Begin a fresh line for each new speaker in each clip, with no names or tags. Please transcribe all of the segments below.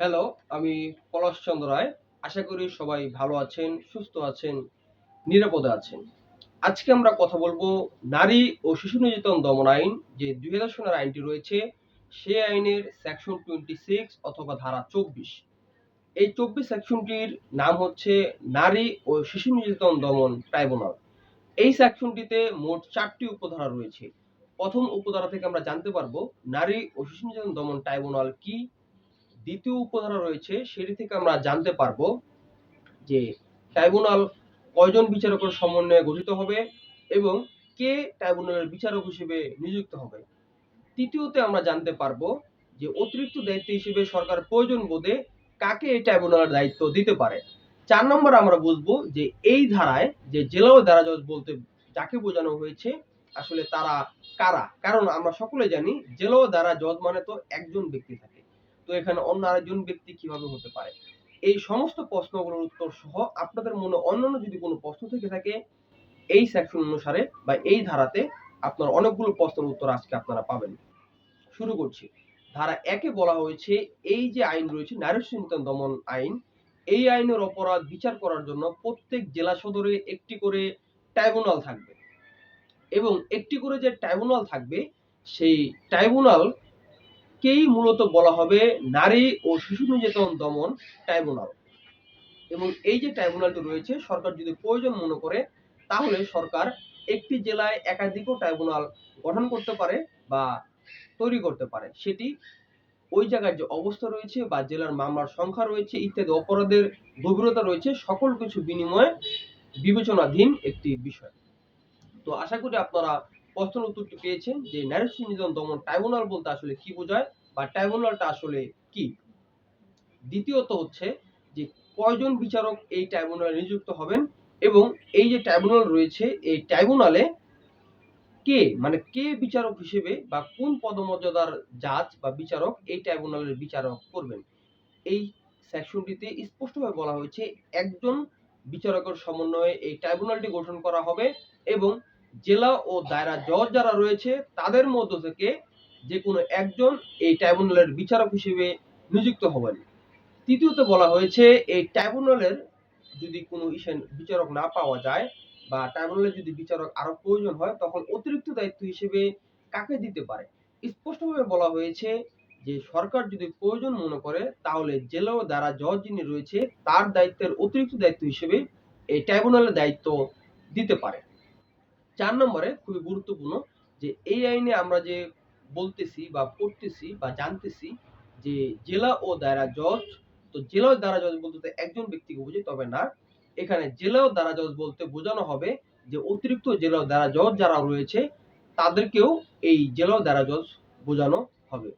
Hello আমি পলাশ চন্দ্র রায়। আশা করি সবাই ভালো আছেন, সুস্থ আছেন, নিরাপদে আছেন। আজকে আমরা কথা বলব নারী ও শিশু নির্যাতন দমন আইন, যে দুই হাজার সনের আইনটি রয়েছে, সে আইনের সেকশন টোয়েন্টি সিক্স অথবা ধারা চব্বিশ। এই চব্বিশ সেকশনটির নাম হচ্ছে নারী ও শিশু নির্যাতন দমন ট্রাইব্যুনাল এই সেকশনটিতে মোট চারটি উপধারা রয়েছে। প্রথম উপধারা থেকে আমরা জানতে পারব, নারী ও শিশু নির্যাতন দমন ট্রাইব্যুনাল কি দ্বিতীয় উপধারা রয়েছে, সেটি থেকে আমরা জানতে পারব যে ট্রাইব্যুনাল কয়জন বিচারকের সমন্বয়ে গঠিত হবে এবং কে ট্রাইব্যুনালের বিচারক হিসেবে নিযুক্ত হবে। তৃতীয়তে আমরা জানতে পারব যে অতিরিক্ত দায়িত্ব হিসেবে সরকার প্রয়োজন বোধে কাকে এই ট্রাইব্যুনালের দায়িত্ব দিতে পারে। চার নম্বর আমরা বুঝব যে এই ধারায় যে জেলা ও জজ বলতে যাকে বোঝানো হয়েছে, আসলে তারা কারা? কারণ আমরা সকলে জানি জেলা ও জজ মানে তো একজন ব্যক্তি থাকে। তো এখানে অন্য আরেকজন ব্যক্তি কীভাবে হতে পারে? এই সমস্ত প্রশ্নগুলোর উত্তর সহ আপনাদের মনে অন্যান্য যদি কোনো প্রশ্ন থেকে থাকে, এই সেকশন অনুসারে বা এই ধারাতে আপনার অনেকগুলো প্রশ্নের উত্তর আজকে আপনারা পাবেন। শুরু করছি। ধারা একে বলা হয়েছে, এই যে আইন রয়েছে নারী নির্যাতন দমন আইন, এই আইনের অপরাধ বিচার করার জন্য প্রত্যেক জেলা সদরে একটি করে ট্রাইব্যুনাল থাকবে। এবং একটি করে যে ট্রাইব্যুনাল থাকবে, সেই ট্রাইব্যুনাল কেই মূলত বলা হবে নারী ও শিশু নির্যাতন দমন ট্রাইব্যুনাল। এবং এই যে ট্রাইব্যুনালটি রয়েছে, সরকার যদি প্রয়োজন মনে করে, তাহলে সরকার একটি জেলায় একাধিকও ট্রাইব্যুনাল গঠন করতে পারে বা তৈরি করতে পারে। সেটি ওই জায়গার যে অবস্থা রয়েছে বা জেলার মামলার সংখ্যা রয়েছে ইত্যাদি অপরাধের গভীরতা রয়েছে, সকল কিছু বিনিময়ে বিবেচনাধীন একটি বিষয়। তো আশা করি আপনারা প্রশ্নের উত্তরটি পেয়েছেন যে শিশু নির্যাতন দমন ট্রাইব্যুনাল বলতে আসলে কি বোঝায় বা ট্রাইব্যুনালটা আসলে কি? দ্বিতীয়ত হচ্ছে যে কয়জন বিচারক এই ট্রাইব্যুনালে নিযুক্ত হবেন এবং এই যে ট্রাইব্যুনাল রয়েছে, এই ট্রাইব্যুনালে কে মানে কে বিচারক হিসেবে বা কোন পদমর্যাদার জাজ বা বিচারক এই ট্রাইব্যুনালের বিচারক করবেন? এই সেকশনটিতে স্পষ্টভাবে বলা হয়েছে, একজন বিচারকের সমন্বয়ে এই ট্রাইব্যুনালটি গঠন করা হবে এবং জেলা ও দায়রা জজ যারা রয়েছে, তাদের মধ্য থেকে যে কোনো একজন এই ট্রাইব্যুনালের বিচারক হিসেবে নিযুক্ত হবেন। তৃতীয়ত বলা হয়েছে, এই ট্রাইব্যুনালের যদি কোনো বিচারক না পাওয়া যায় বা ট্রাইব্যুনালের যদি বিচারক আরও প্রয়োজন হয়, তখন অতিরিক্ত দায়িত্ব হিসেবে কাকে দিতে পারে? স্পষ্টভাবে বলা হয়েছে যে, সরকার যদি প্রয়োজন মনে করে, তাহলে জেলা ও দ্বারা জজ যিনি রয়েছে, তার দায়িত্বের অতিরিক্ত দায়িত্ব হিসেবে এই ট্রাইব্যুনালের দায়িত্ব দিতে পারে। চার নম্বরে খুবই গুরুত্বপূর্ণ যে এই আইনে আমরা যে বলতেছি বা পড়তেছি বা জানতেছি যে জেলা ও দায়রা জজ, তো জেলা ও দায়রা জজ বলতে একজন ব্যক্তিকে বোঝে তবে না। এখানে জেলা ও দায়রা জজ বলতে বোঝানো হবে যে অতিরিক্ত জেলা ও দায়রা জজ যারা রয়েছে, তাদেরকেও এই জেলা ও দায়রা জজ বোঝানো হবে।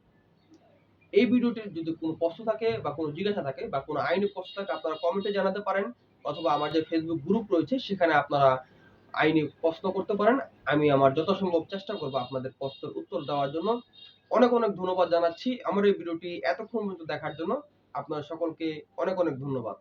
এই ভিডিওটির যদি কোনো প্রশ্ন থাকে বা কোনো জিজ্ঞাসা থাকে বা কোনো আইনি প্রশ্ন থাকে, আপনারা কমেন্টে জানাতে পারেন অথবা আমার যে ফেসবুক গ্রুপ রয়েছে, সেখানে আপনারা আইনি প্রশ্ন করতে পারেন। আমি আমার যত সম্ভব চেষ্টা করব আপনাদের প্রশ্নের উত্তর দেওয়ার জন্য। অনেক অনেক ধন্যবাদ জানাচ্ছি। আমার এই ভিডিওটি এতক্ষণ পর্যন্ত দেখার জন্য আপনার সকলকে অনেক অনেক ধন্যবাদ।